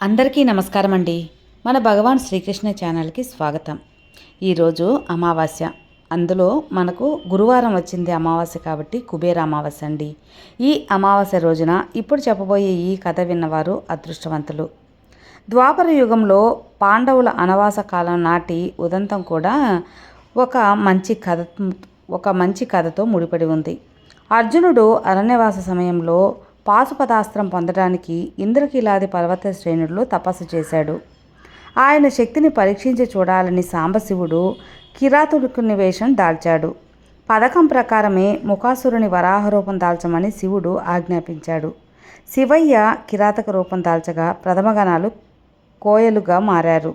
అందరికీ నమస్కారం అండి మన భగవాన్ శ్రీకృష్ణ ఛానల్కి స్వాగతం. ఈరోజు అమావాస్య. అందులో మనకు గురువారం వచ్చింది అమావాస్య కాబట్టి కుబేర అమావాస్య అండి. ఈ అమావాస్య రోజున ఇప్పుడు చెప్పబోయే ఈ కథ విన్నవారు అదృష్టవంతులు. ద్వాపర యుగంలో పాండవుల అనవాస కాలం నాటి ఉదంతం కూడా ఒక మంచి కథ ఒక మంచి కథతో ముడిపడి ఉంది. అర్జునుడు అరణ్యవాస సమయంలో పాశుపతాస్త్రం పొందడానికి ఇంద్రకీలాది పర్వత శ్రేణుల్లో తపస్సు చేశాడు. ఆయన శక్తిని పరీక్షించి చూడాలని సాంబశివుడు కిరాతుడికుని వేషం దాల్చాడు. పథకం ప్రకారమే ముఖాసురుని వరాహ రూపం దాల్చమని శివుడు ఆజ్ఞాపించాడు. శివయ్య కిరాతక రూపం దాల్చగా ప్రథమగణాలు కోయలుగా మారారు.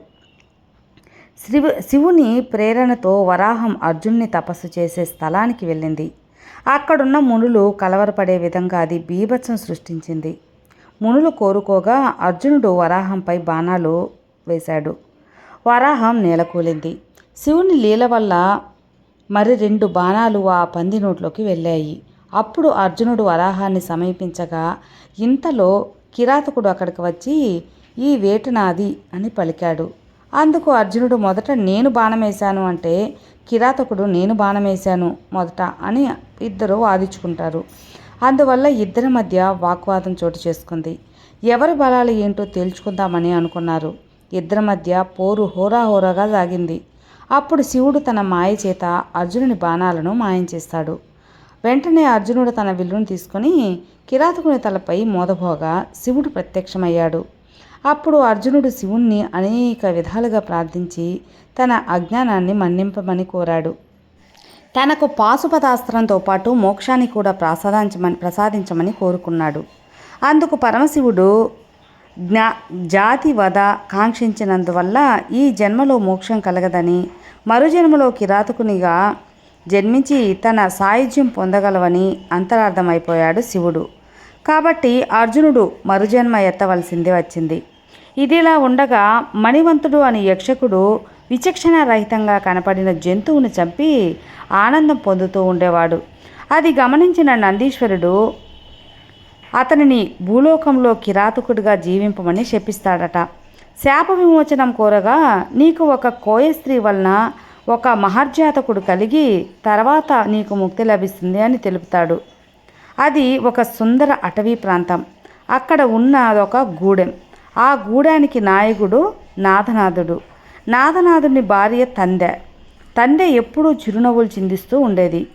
శివు శివుని ప్రేరణతో వరాహం అర్జున్ని తపస్సు చేసే స్థలానికి వెళ్ళింది. అక్కడున్న మునులు కలవరపడే విధంగా అది బీభత్సం సృష్టించింది. మునులు కోరుకోగా అర్జునుడు వరాహంపై బాణాలు వేశాడు. వరాహం నేలకూలింది. శివుని లీల వల్ల మరి రెండు బాణాలు ఆ పంది నోట్లోకి వెళ్ళాయి. అప్పుడు అర్జునుడు వరాహాన్ని సమీపించగా ఇంతలో కిరాతకుడు అక్కడికి వచ్చి ఈ వేట నాది అని పలికాడు. అందుకు అర్జునుడు మొదట నేను బాణం వేశాను అంటే కిరాతకుడు నేను బాణం వేశాను మొదట అని ఇద్దరు వాదించుకుంటారు. అందువల్ల ఇద్దరి మధ్య వాగ్వాదం చోటు చేసుకుంది. ఎవరి బలాలు ఏంటో తేల్చుకుందామని అనుకున్నారు. ఇద్దరి మధ్య పోరు హోరాహోరాగా సాగింది. అప్పుడు శివుడు తన మాయ చేత అర్జునుని బాణాలను మాయం చేస్తాడు. వెంటనే అర్జునుడు తన విల్లును తీసుకొని కిరాతకుని తలపై మోదబోగా శివుడు ప్రత్యక్షమయ్యాడు. అప్పుడు అర్జునుడు శివుణ్ణి అనేక విధాలుగా ప్రార్థించి తన అజ్ఞానాన్ని మన్నింపమని కోరాడు. తనకు పాశుపతాస్త్రంతో పాటు మోక్షాన్ని కూడా ప్రసాదించమని ప్రసాదించమని కోరుకున్నాడు. అందుకు పరమశివుడు జ్ఞా జాతి వద కాంక్షించినందువల్ల ఈ జన్మలో మోక్షం కలగదని మరుజన్మలో కిరాతకునిగా జన్మించి తన సాయుధ్యం పొందగలవని అంతరార్థమైపోయాడు శివుడు. కాబట్టి అర్జునుడు మరుజన్మ ఎత్తవలసింది వచ్చింది. ఇదిలా ఉండగా మణివంతుడు అని యక్షకుడు విచక్షణ రహితంగా కనపడిన జంతువును చంపి ఆనందం పొందుతూ ఉండేవాడు. అది గమనించిన నందీశ్వరుడు అతనిని భూలోకంలో కిరాతకుడిగా జీవింపమని శపిస్తాడట. శాప విమోచనం కోరగా నీకు ఒక కోయ స్త్రీ వలన ఒక మహర్జాతకుడు కలిగి తర్వాత నీకు ముక్తి లభిస్తుంది అని తెలుపుతాడు. అది ఒక సుందర అటవీ ప్రాంతం. అక్కడ ఉన్న అదొక గూడెం. ఆ గూడానికి నాయకుడు నాథనాథుడు. నాథనాథుని భార్య తందె తందె ఎప్పుడూ చిరునవ్వులు చిందిస్తూ ఉండేది.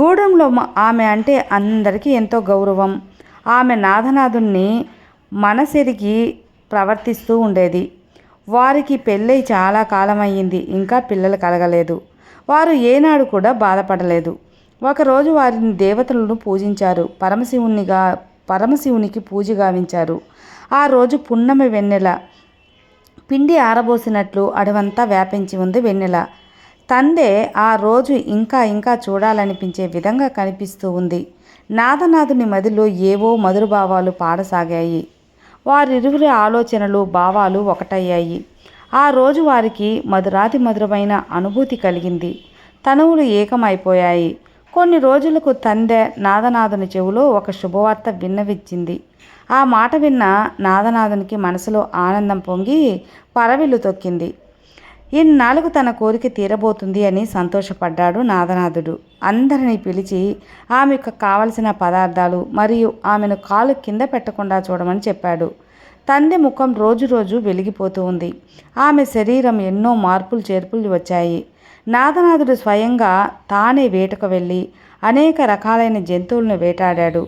గూడెంలో ఆమె అంటే అందరికీ ఎంతో గౌరవం. ఆమె నాథనాథుణ్ణి మనసెరిగి ప్రవర్తిస్తూ ఉండేది. వారికి పెళ్ళై చాలా కాలం అయ్యింది ఇంకా పిల్లలు కలగలేదు. వారు ఏనాడు కూడా బాధపడలేదు. ఒకరోజు వారిని దేవతలను పూజించారు. పరమశివునిగా పరమశివునికి పూజ గావించారు. ఆ రోజు పున్నమి వెన్నెల. పిండి ఆరబోసినట్లు అడవంతా వ్యాపించి ఉంది వెన్నెల. తందే ఆ రోజు ఇంకా ఇంకా చూడాలనిపించే విధంగా కనిపిస్తూ ఉంది. నాదనాథుని మదిలో ఏవో మధుర భావాలు పాడసాగాయి. వారిరువురి ఆలోచనలు భావాలు ఒకటయ్యాయి. ఆ రోజు వారికి మధురాతి మధురమైన అనుభూతి కలిగింది. తనువులు ఏకమైపోయాయి. కొన్ని రోజులకు తందె నాదనాథుని చెవులో ఒక శుభవార్త విన్నవిచ్చింది. ఆ మాట విన్న నాదనాథునికి మనసులో ఆనందం పొంగి పరవిల్లు తొక్కింది. ఇన్నాళ్ళకు తన కోరిక తీరబోతుంది అని సంతోషపడ్డాడు నాదనాథుడు. అందరినీ పిలిచి ఆమెకు కావలసిన పదార్థాలు మరియు ఆమెను కాలు కింద పెట్టకుండా చూడమని చెప్పాడు. తండ్రి ముఖం రోజు రోజు వెలిగిపోతూ ఉంది. ఆమె శరీరం ఎన్నో మార్పులు చేర్పులు వచ్చాయి. నాదనాథుడు స్వయంగా తానే వేటకు వెళ్ళి అనేక రకాలైన జంతువులను వేటాడాడు.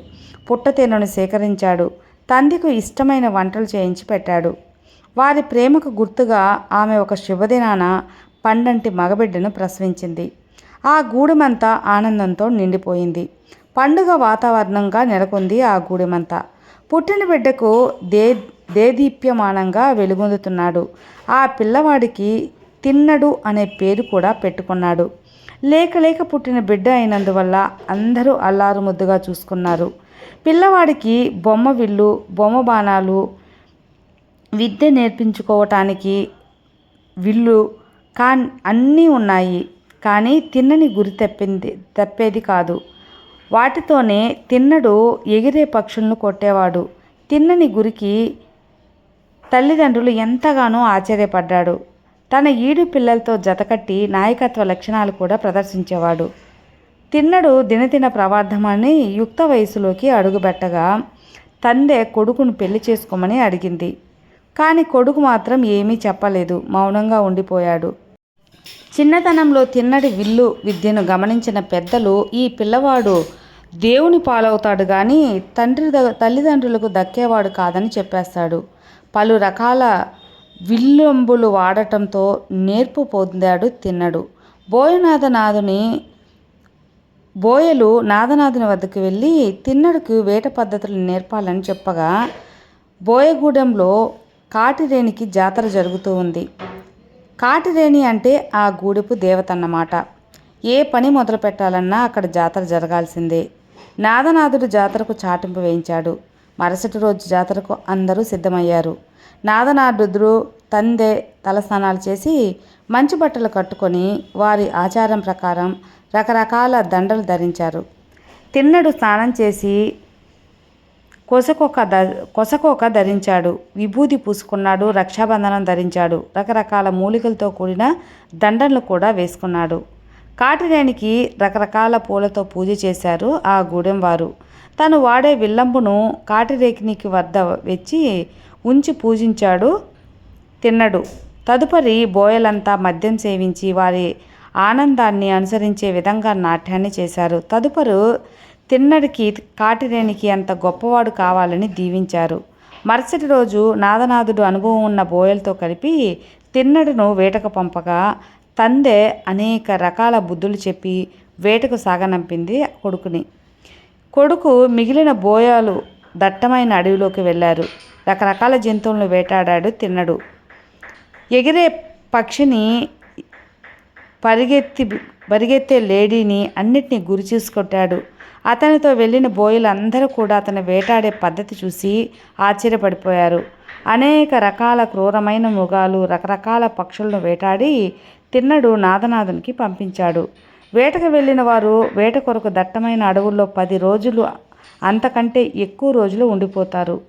పుట్టతేనను సేకరించాడు. తండ్రికు ఇష్టమైన వంటలు చేయించి పెట్టాడు. వారి ప్రేమకు గుర్తుగా ఆమె ఒక శుభదినాన పండంటి మగబిడ్డను ప్రసవించింది. ఆ గూడెమంతా ఆనందంతో నిండిపోయింది. పండుగ వాతావరణంగా నెలకొంది ఆ గూడెమంతా. పుట్టిన బిడ్డకు దే దేదీప్యమానంగా వెలుగొందుతున్నాడు. ఆ పిల్లవాడికి తిన్నడు అనే పేరు కూడా పెట్టుకున్నాడు. లేక లేక పుట్టిన బిడ్డ అయినందువల్ల అందరూ అల్లారు ముద్దుగా చూసుకున్నారు. పిల్లవాడికి బొమ్మ విల్లు బొమ్మ బాణాలు విద్య నేర్పించుకోవటానికి విల్లు కా అన్నీ ఉన్నాయి. కానీ తిన్నని గురి తప్పింది తప్పేది కాదు. వాటితోనే తిన్నడు ఎగిరే పక్షులను కొట్టేవాడు. తిన్నని గురికి తల్లిదండ్రులు ఎంతగానో ఆశ్చర్యపడ్డాడు. తన ఈడు పిల్లలతో జతకట్టి నాయకత్వ లక్షణాలు కూడా ప్రదర్శించేవాడు. తిన్నడు దినదిన ప్రవార్థమని యుక్త వయసులోకి అడుగుపెట్టగా తందె కొడుకును పెళ్ళి చేసుకోమని అడిగింది. కానీ కొడుకు మాత్రం ఏమీ చెప్పలేదు మౌనంగా ఉండిపోయాడు. చిన్నతనంలో తిన్నడి విల్లు విద్యను గమనించిన పెద్దలు ఈ పిల్లవాడు దేవుని పాలవుతాడు కానీ తండ్రి ద తల్లిదండ్రులకు దక్కేవాడు కాదని చెప్పేస్తాడు. పలు రకాల విల్లంబులు వాడటంతో నేర్పు పొందాడు తిన్నడు. బోయనాథనాథుని బోయలు నాదనాథుని వద్దకు వెళ్ళి తిన్నడుకు వేట పద్ధతులు నేర్పాలని చెప్పగా బోయగూడెంలో కాటిరేనికి జాతర జరుగుతూ ఉంది. కాటిరేణి అంటే ఆ గూడెపు దేవత అన్నమాట ఏ పని మొదలు పెట్టాలన్నా అక్కడ జాతర జరగాల్సిందే. నాదనాథుడు జాతరకు చాటింపు వేయించాడు. మరుసటి రోజు జాతరకు అందరూ సిద్ధమయ్యారు. నాదనార్డుద్రు తందె తలస్నానాలు చేసి మంచి బట్టలు కట్టుకొని వారి ఆచారం ప్రకారం రకరకాల దండలు ధరించారు. తిన్నడు స్నానం చేసి కొసకొక ద కొసకొక ధరించాడు. విభూది పూసుకున్నాడు రక్షాబంధనం ధరించాడు. రకరకాల మూలికలతో కూడిన దండలు కూడా వేసుకున్నాడు. కాటిరేనికి రకరకాల పూలతో పూజ చేశారు ఆ గూడెం వారు. తను వాడే విల్లంబును కాటిరేకినికి వద్ద వెచ్చి ఉంచి పూజించాడు తిన్నడు. తదుపరి బోయలంతా మద్యం సేవించి వారి ఆనందాన్ని అనుసరించే విధంగా నాట్యాన్ని చేశారు. తదుపరి తిన్నడికి కాటిరేనికి అంత గొప్పవాడు కావాలని దీవించారు. మరుసటి రోజు నాదనాథుడు అనుభవం ఉన్న బోయలతో కలిపి తిన్నడును వేటకు పంపగా తందె అనేక రకాల బుద్ధులు చెప్పి వేటకు సాగనంపింది కొడుకుని. కొడుకు మిగిలిన బోయాలు దట్టమైన అడవిలోకి వెళ్ళారు. రకరకాల జంతువులను వేటాడాడు తిన్నడు. ఎగిరే పక్షిని పరిగెత్తి పరిగెత్తే లేడీని అన్నిటినీ గురి చూసుకొట్టాడు. అతనితో వెళ్ళిన బోయిలందరూ కూడా అతను వేటాడే పద్ధతి చూసి ఆశ్చర్యపడిపోయారు. అనేక రకాల క్రూరమైన మృగాలు రకరకాల పక్షులను వేటాడి తిన్నడు నాదనాథునికి పంపించాడు. వేటకు వెళ్ళిన వారు వేట కొరకు దట్టమైన అడవుల్లో పది రోజులు అంతకంటే ఎక్కువ రోజులు ఉండిపోతారు.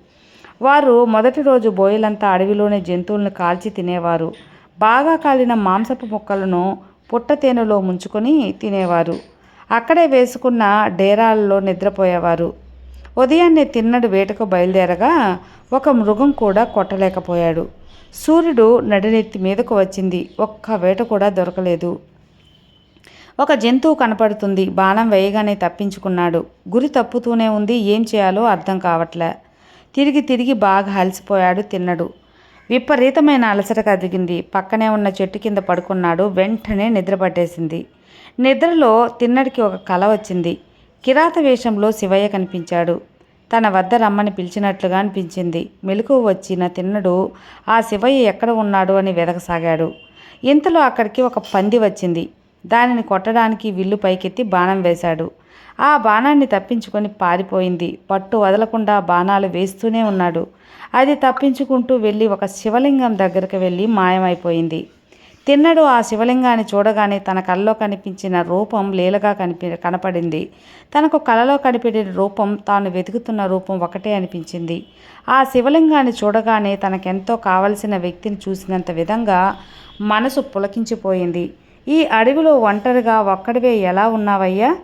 వారు మొదటి రోజు బోయలంతా అడవిలోనే జంతువులను కాల్చి తినేవారు. బాగా కాలిన మాంసపు ముక్కలను పుట్టతేనెలో ముంచుకొని తినేవారు. అక్కడే వేసుకున్న డేరాల్లో నిద్రపోయేవారు. ఉదయాన్నే తిన్నడు వేటకు బయలుదేరగా ఒక మృగం కూడా కొట్టలేకపోయాడు. సూర్యుడు నడినెత్తి మీదకు వచ్చింది. ఒక్క వేట కూడా దొరకలేదు. ఒక జంతువు కనపడుతుంది. బాణం వేయగానే తప్పించుకున్నాడు. గురి తప్పుతూనే ఉంది. ఏం చేయాలో అర్థం కావట్లే. తిరిగి తిరిగి బాగా అలసిపోయాడు తిన్నడు. విపరీతమైన అలసట కదిగింది పక్కనే ఉన్న చెట్టు కింద పడుకున్నాడు. వెంటనే నిద్ర పట్టేసింది. నిద్రలో తిన్నడికి ఒక కల వచ్చింది. కిరాత వేషంలో శివయ్య కనిపించాడు. తన వద్ద రమ్మని పిలిచినట్లుగా అనిపించింది. మెలకు వచ్చిన తిన్నడు ఆ శివయ్య ఎక్కడ ఉన్నాడు? అని వెదకసాగాడు. ఇంతలో అక్కడికి ఒక పంది వచ్చింది. దానిని కొట్టడానికి విల్లు పైకెత్తి బాణం వేశాడు. ఆ బాణాన్ని తప్పించుకొని పారిపోయింది. పట్టు వదలకుండా బాణాలు వేస్తూనే ఉన్నాడు. అది తప్పించుకుంటూ వెళ్ళి ఒక శివలింగం దగ్గరకు వెళ్ళి మాయమైపోయింది. తిన్నడు ఆ శివలింగాన్ని చూడగానే తన కళ్ళలో కనిపించిన రూపం లీలగా కనిపి కనపడింది. తనకు కలలో కనిపించిన రూపం తాను వెతుకుతున్న రూపం ఒకటే అనిపించింది. ఆ శివలింగాన్ని చూడగానే తనకెంతో కావలసిన వ్యక్తిని చూసినంత విధంగా మనసు పులకించిపోయింది. ఈ అడవిలో ఒంటరిగా ఒక్కడివే ఎలా ఉన్నావయ్యా?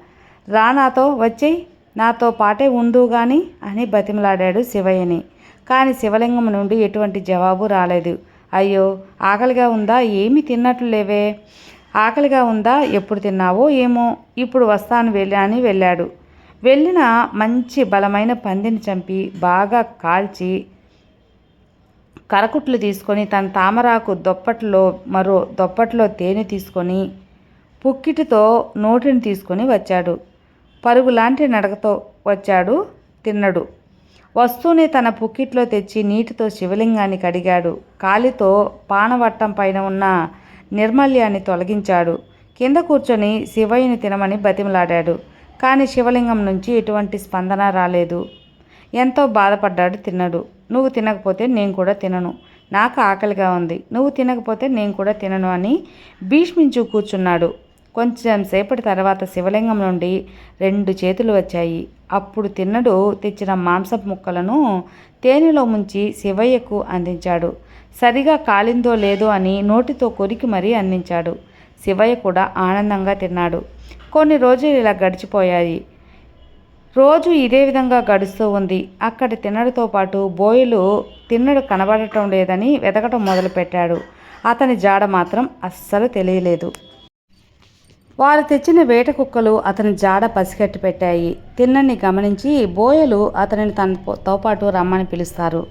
రా నాతో వచ్చేయ్ నాతో పాటే ఉండు గాని అని బతిమలాడాడు శివయ్యని. కానీ శివలింగం నుండి ఎటువంటి జవాబు రాలేదు. అయ్యో ఆకలిగా ఉందా? ఏమీ తిన్నట్లు లేవే. ఆకలిగా ఉందా? ఎప్పుడు తిన్నావో ఏమో. ఇప్పుడు వస్తాను వెళ్ళి అని వెళ్ళాడు. వెళ్ళిన మంచి బలమైన పందిని చంపి బాగా కాల్చి కరకుట్లు తీసుకొని తన తామరాకు దొప్పట్లో మరో దొప్పట్లో తేనె తీసుకొని పుక్కిటితో నోటిని తీసుకొని వచ్చాడు. పరుగులాంటి నడకతో వచ్చాడు తిన్నడు. వస్తూనే తన పుక్కిట్లో తెచ్చి నీటితో శివలింగాన్ని కడిగాడు. కాలితో పానవట్టం పైన ఉన్న నిర్మల్యాన్ని తొలగించాడు. కింద కూర్చొని శివయ్యని తినమని బతిమలాడాడు. కానీ శివలింగం నుంచి ఎటువంటి స్పందన రాలేదు. ఎంతో బాధపడ్డాడు తిన్నడు. నువ్వు తినకపోతే నేను కూడా తినను. నాకు ఆకలిగా ఉంది. నువ్వు తినకపోతే నేను కూడా తినను అని భీష్మించు కూర్చున్నాడు. కొంచెం సేపటి తర్వాత శివలింగం నుండి రెండు చేతులు వచ్చాయి. అప్పుడు తిన్నడు తెచ్చిన మాంసపు ముక్కలను తేనెలో ముంచి శివయ్యకు అందించాడు. సరిగా కాలిందో లేదో అని నోటితో కొరికి మరీ అందించాడు. శివయ్య కూడా ఆనందంగా తిన్నాడు. కొన్ని రోజులు ఇలా గడిచిపోయాయి. రోజు ఇదే విధంగా గడుస్తూ ఉంది. అక్కడి తిన్నడితో పాటు బోయలు తిన్నడు కనబడటం లేదని వెతకటం మొదలుపెట్టాడు. అతని జాడ మాత్రం అస్సలు తెలియలేదు. వారు తెచ్చిన వేట కుక్కలు అతని జాడ పసిగట్టి పెట్టాయి. తిన్నని గమనించి బోయలు అతనిని తనతో పాటు రమ్మని పిలుస్తారు.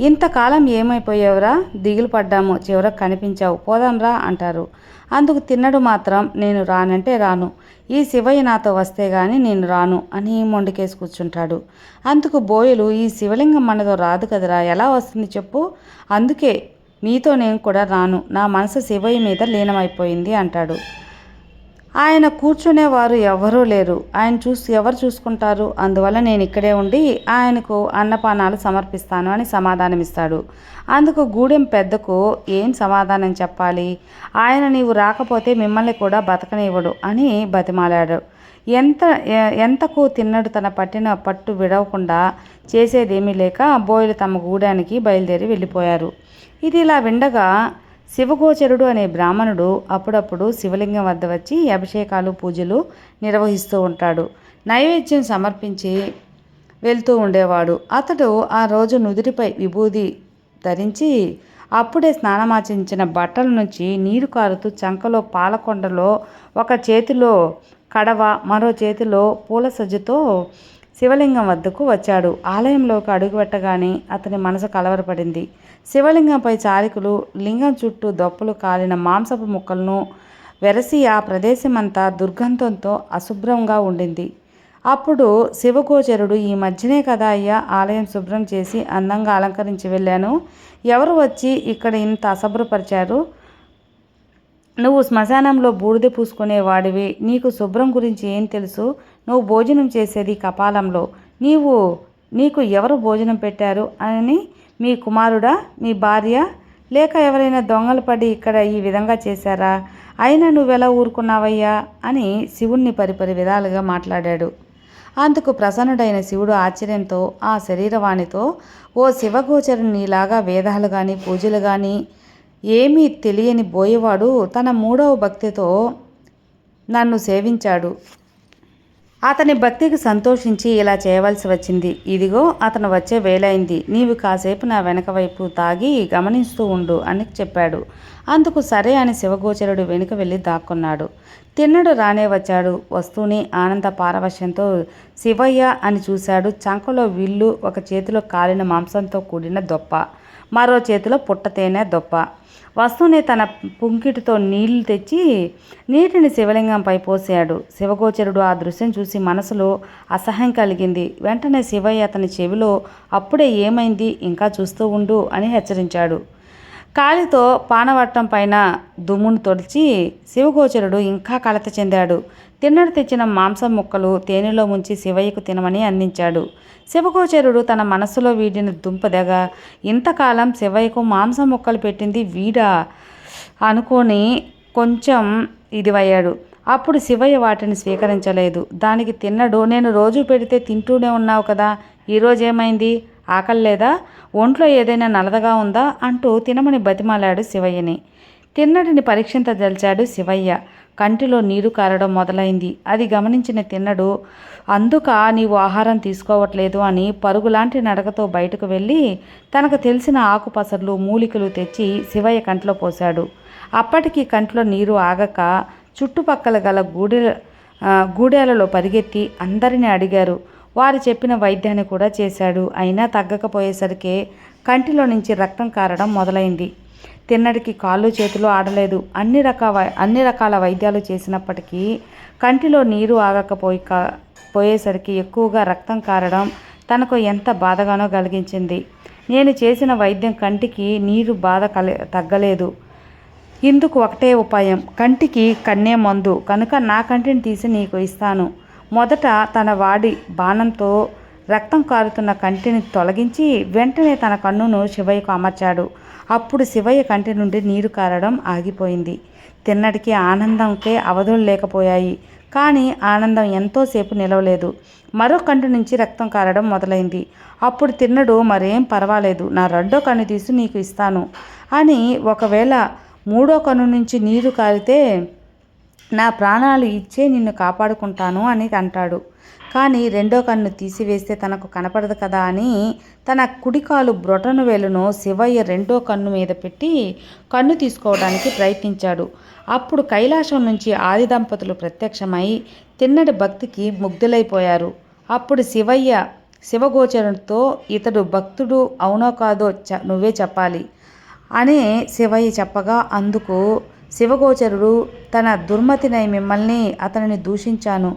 ఇంతకాలం ఏమైపోయావురా? దిగులు పడ్డాము చివరకు కనిపించావు. పోదాంరా అంటారు. అందుకు తిన్నడు మాత్రం నేను రానంటే రాను. ఈ శివయ్య నాతో వస్తే గాని నేను రాను అని మొండికేసి కూర్చుంటాడు. అందుకు బోయలు ఈ శివలింగం మనతో రాదు కదరా ఎలా వస్తుంది చెప్పు? అందుకే మీతో నేను కూడా రాను. నా మనసు శివయ్య మీద లీనమైపోయింది అంటాడు. ఆయన కూర్చునేవారు ఎవరూ లేరు. ఆయన చూసి ఎవరు చూసుకుంటారు? అందువల్ల నేను ఇక్కడే ఉండి ఆయనకు అన్నపానాలు సమర్పిస్తాను అని సమాధానమిస్తాడు. అందుకు గూడెం పెద్దకు ఏం సమాధానం చెప్పాలి? ఆయన నీవు రాకపోతే మిమ్మల్ని కూడా బతకనివ్వడు అని బతిమాలాడు. ఎంత ఎంతకు తిన్నడు తన పట్టిన పట్టు విడవకుండా చేసేదేమీ లేక బోయిలు తమ గూడానికి బయలుదేరి వెళ్ళిపోయారు. ఇది ఇలా విండగా శివగోచరుడు అనే బ్రాహ్మణుడు అప్పుడప్పుడు శివలింగం వద్ద వచ్చి అభిషేకాలు పూజలు నిర్వహిస్తూ ఉంటాడు. నైవేద్యం సమర్పించి వెళ్తూ ఉండేవాడు. అతడు ఆ రోజు నుదిరిపై విభూది ధరించి అప్పుడే స్నానమాచించిన బట్టల నుంచి నీరు కారుతూ చంకలో పాలకొండలో ఒక చేతిలో కడవ మరో చేతిలో పూల సజ్జతో శివలింగం వద్దకు వచ్చాడు. ఆలయంలోకి అడుగుపెట్టగానే అతని మనసు కలవరపడింది. శివలింగంపై చారికులు లింగం చుట్టూ దొప్పలు కాలిన మాంసపు ముక్కలను వెరసి ఆ ప్రదేశమంతా దుర్గంధంతో అశుభ్రంగా ఉండింది. అప్పుడు శివగోచరుడు ఈ మధ్యనే కదా అయ్యా ఆలయం శుభ్రం చేసి అందంగా అలంకరించి వెళ్ళాను. ఎవరు వచ్చి ఇక్కడ ఇంత అశుభ్రపరిచారు? నువ్వు శ్మశానంలో బూడిద పూసుకునే వాడివి నీకు శుభ్రం గురించి ఏం తెలుసు? నువ్వు భోజనం చేసేది కపాలంలో. నీవు నీకు ఎవరు భోజనం పెట్టారు? అని మీ కుమారుడా మీ భార్య? లేక ఎవరైనా దొంగలు పడి ఇక్కడ ఈ విధంగా చేశారా? అయినా నువ్వెలా ఊరుకున్నావయ్యా? అని శివుణ్ణి పరిపరి విధాలుగా మాట్లాడాడు. అందుకు ప్రసన్నుడైన శివుడు ఆశ్చర్యంతో ఆ శరీరవాణితో ఓ శివగోచరునిలాగా వేదాలు కానీ పూజలు కానీ ఏమీ తెలియని బోయేవాడు తన మూడవ భక్తితో నన్ను సేవించాడు. అతని భక్తికి సంతోషించి ఇలా చేయవలసి వచ్చింది. ఇదిగో అతను వచ్చే వేలైంది నీవు కాసేపు నా వెనక వైపు తాగి గమనిస్తూ ఉండు అని చెప్పాడు. అందుకు సరే అని శివగోచరుడు వెనుక వెళ్ళి దాక్కున్నాడు. తిన్నడు రానే వచ్చాడు. వస్తూనే ఆనంద పారవశ్యంతో శివయ్య అని చూశాడు. చంకలో విల్లు ఒక చేతిలో కాలిన మాంసంతో కూడిన దొప్ప. మరో చేతిలో పుట్ట తేనె దొప్ప. వస్తూనే తన పుంకిటితో నీళ్ళు తెచ్చి నీటిని శివలింగంపై పోసాడు శివగోచరుడు ఆ దృశ్యం చూసి మనసులో అసహ్యం కలిగింది. వెంటనే శివయ్య అతని చెవిలో అప్పుడే ఏమైంది? ఇంకా చూస్తూ ఉండు అని హెచ్చరించాడు. కాలితో పానవట్టం పైన దుమ్మును తొడిచి శివగోచరుడు ఇంకా కలత చెందాడు. తిన్నడు తెచ్చిన మాంసం ముక్కలు తేనెలో ముంచి శివయ్యకు తినమని అందించాడు. శివగోచరుడు తన మనస్సులో వీడిని దుంపదగా ఇంతకాలం శివయ్యకు మాంసం ముక్కలు పెట్టింది వీడా అనుకొని కొంచెం ఇదివయ్యాడు. అప్పుడు శివయ్య వాటిని స్వీకరించలేదు. దానికి తిన్నడు నేను రోజు పెడితే తింటూనే ఉన్నావు కదా ఈరోజు ఏమైంది? ఆకలి లేదా? ఒంట్లో ఏదైనా నలదగా ఉందా అంటూ తినమని బతిమాలాడు శివయ్యని. తిన్నడిని పరీక్షించదలిచాడు శివయ్య. కంటిలో నీరు కారడం మొదలైంది. అది గమనించిన తిన్నడు అందుక నీవు ఆహారం తీసుకోవట్లేదు అని పరుగులాంటి నడకతో బయటకు వెళ్ళి తనకు తెలిసిన ఆకుపసర్లు మూలికలు తెచ్చి శివయ్య కంట్లో పోశాడు. అప్పటికి కంట్లో నీరు ఆగక చుట్టుపక్కల గల గూడె గూడేలలో పరిగెత్తి అందరిని అడిగారు. వారు చెప్పిన వైద్యాన్ని కూడా చేశాడు. అయినా తగ్గకపోయేసరికి కంటిలో నుంచి రక్తం కారడం మొదలైంది. తిన్నడికి కాళ్ళు చేతులు ఆడలేదు. అన్ని రకాల అన్ని రకాల వైద్యాలు చేసినప్పటికీ కంటిలో నీరు ఆగకపోయి కా- పోయేసరికి ఎక్కువగా రక్తం కారడం తనకు ఎంత బాధగానో కలిగించింది. నేను చేసిన వైద్యం కంటికి నీరు బాధ కలి తగ్గలేదు. ఇందుకు ఒకటే ఉపాయం. కంటికి కన్నే మందు. కనుక నా కంటిని తీసి నీకు ఇస్తాను. మొదట తన వాడి బాణంతో రక్తం కారుతున్న కంటిని తొలగించి వెంటనే తన కన్నును శివయ్యకు అమర్చాడు. అప్పుడు శివయ్య కంటి నుండి నీరు కారడం ఆగిపోయింది. తిన్నడికి ఆనందంకే అవధులు లేకపోయాయి. కానీ ఆనందం ఎంతోసేపు నిలవలేదు. మరో కంటి నుంచి రక్తం కారడం మొదలైంది. అప్పుడు తిన్నడు మరేం పర్వాలేదు నా రెండో కన్ను తీసి నీకు ఇస్తాను అని ఒకవేళ మూడో కన్ను నుంచి నీరు కారితే నా ప్రాణాలు ఇచ్చే నిన్ను కాపాడుకుంటాను అని అంటాడు. కానీ రెండో కన్ను తీసివేస్తే తనకు కనపడదు కదా అని తన కుడికాలు బ్రొటను వేలును శివయ్య రెండో కన్ను మీద పెట్టి కన్ను తీసుకోవడానికి ప్రయత్నించాడు. అప్పుడు కైలాసం నుంచి ఆది దంపతులు ప్రత్యక్షమై తిన్నడి భక్తికి ముగ్ధులైపోయారు. అప్పుడు శివయ్య శివగోచరుడితో ఇతడు భక్తుడు అవునో కాదో చ నువ్వే చెప్పాలి అనే శివయ్య చెప్పగా అందుకు శివగోచరుడు తన దుర్మతినై మిమ్మల్ని అతనిని దూషించాను.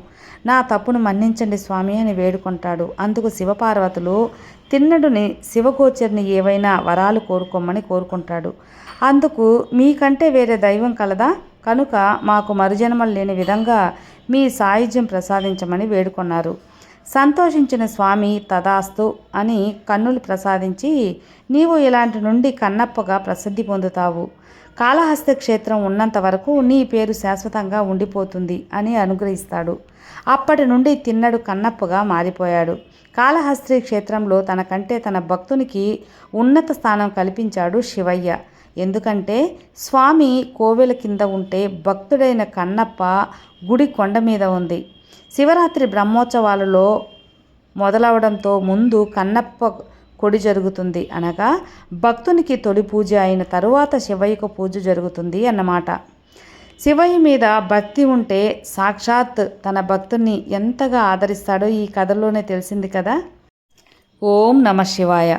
నా తప్పును మన్నించండి స్వామి అని వేడుకుంటాడు. అందుకు శివపార్వతులు తిన్నడుని శివగోచరిని ఏవైనా వరాలు కోరుకోమని కోరుకుంటాడు. అందుకు మీకంటే వేరే దైవం కలదా? కనుక మాకు మరుజన్మలు లేని విధంగా మీ సాయుధ్యం ప్రసాదించమని వేడుకున్నారు. సంతోషించిన స్వామి తదాస్తు అని కన్నులు ప్రసాదించి నీవు ఇలాంటి నుండి కన్నప్పగా ప్రసిద్ధి పొందుతావు. కాళహస్తి క్షేత్రం ఉన్నంత వరకు నీ పేరు శాశ్వతంగా ఉండిపోతుంది అని అనుగ్రహిస్తాడు. అప్పటి నుండి తిన్నడు కన్నప్పగా మారిపోయాడు. కాళహస్త్రి క్షేత్రంలో తనకంటే తన భక్తునికి ఉన్నత స్థానం కల్పించాడు శివయ్య. ఎందుకంటే స్వామి కోవెల కింద ఉంటే భక్తుడైన కన్నప్ప గుడి కొండ మీద ఉంది. శివరాత్రి బ్రహ్మోత్సవాలలో మొదలవడంతో ముందు కన్నప్ప కొడి జరుగుతుంది అనగా భక్తునికి తొలి పూజ అయిన తరువాత శివయ్యకు పూజ జరుగుతుంది అన్నమాట. శివయ్య మీద భక్తి ఉంటే సాక్షాత్ తన భక్తుని ఎంతగా ఆదరిస్తాడో ఈ కథలోనే తెలిసింది కదా. ఓం నమ శివాయ.